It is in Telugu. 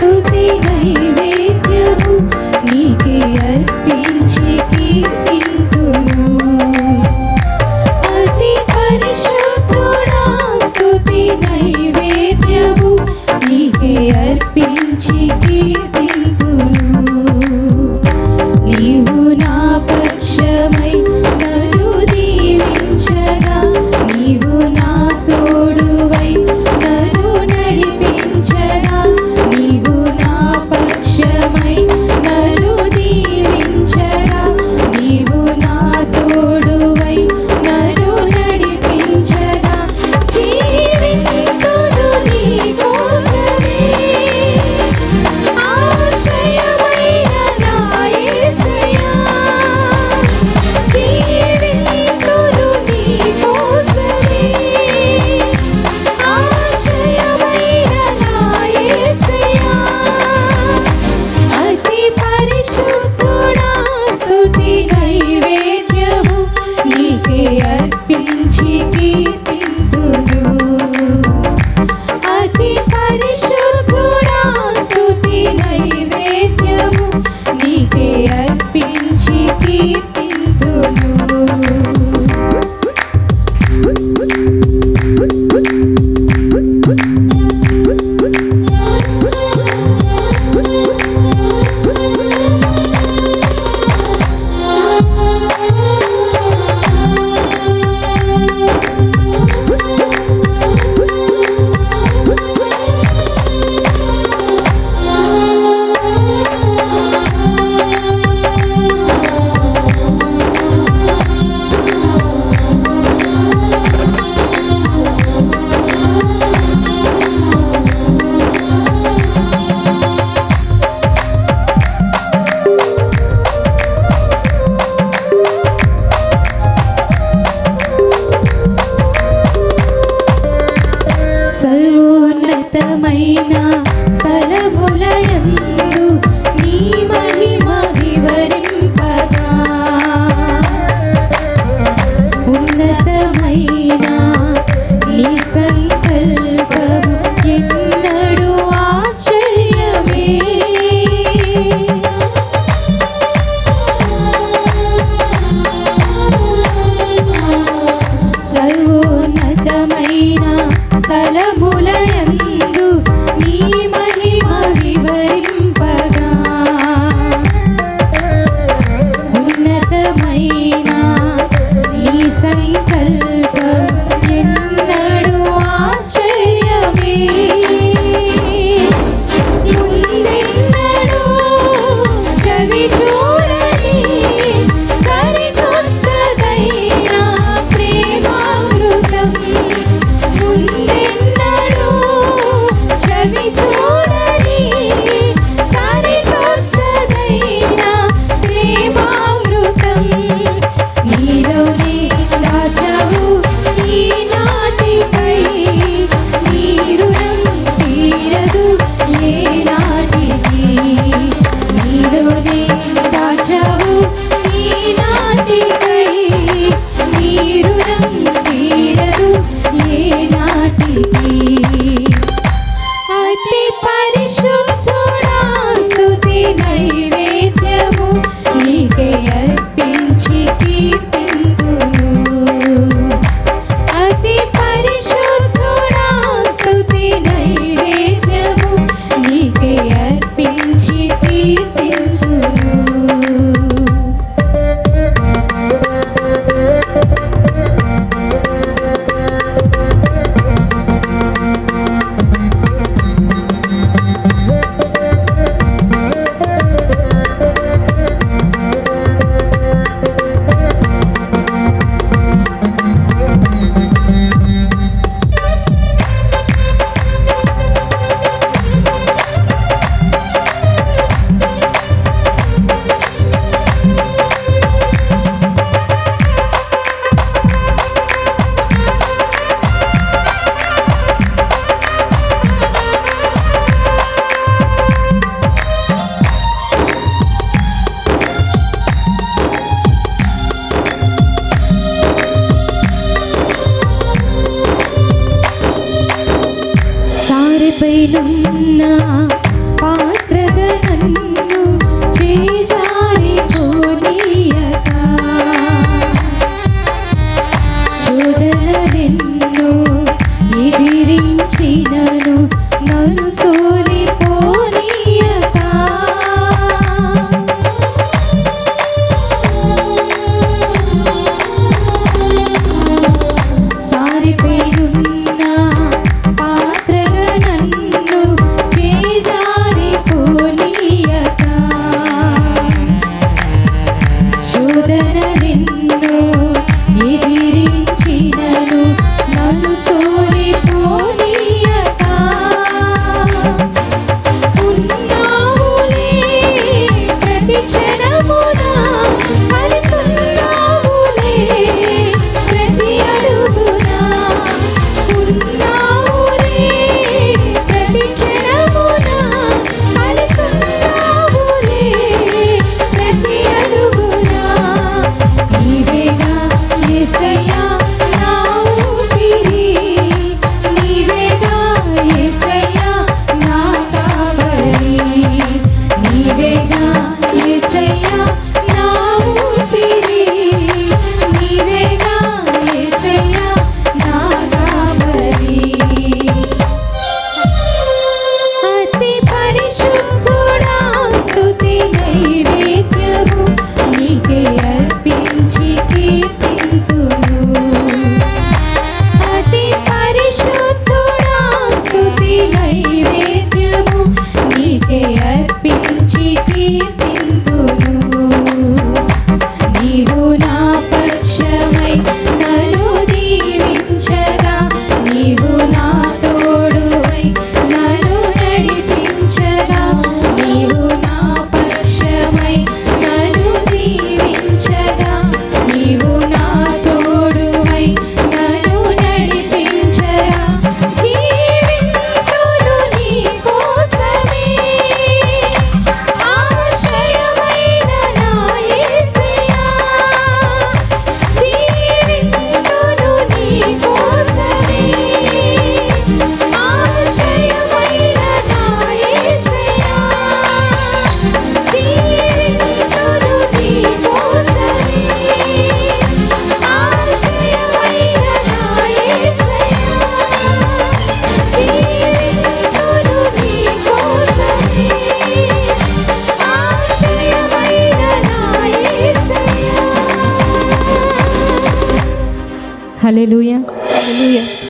स्तुति गहि वेद्यं नीके अर्पिञ्चि ఉన్నతమైన స్థలములయందు నీ మహిమ వివరింపగా. ఉన్నతమైన ఈ సంకల్పము ఎన్నడూ ఆశ్చర్యమే. సర్వోన్నతమైన స్థలములయందు ছিলাম না Hallelujah. Hallelujah.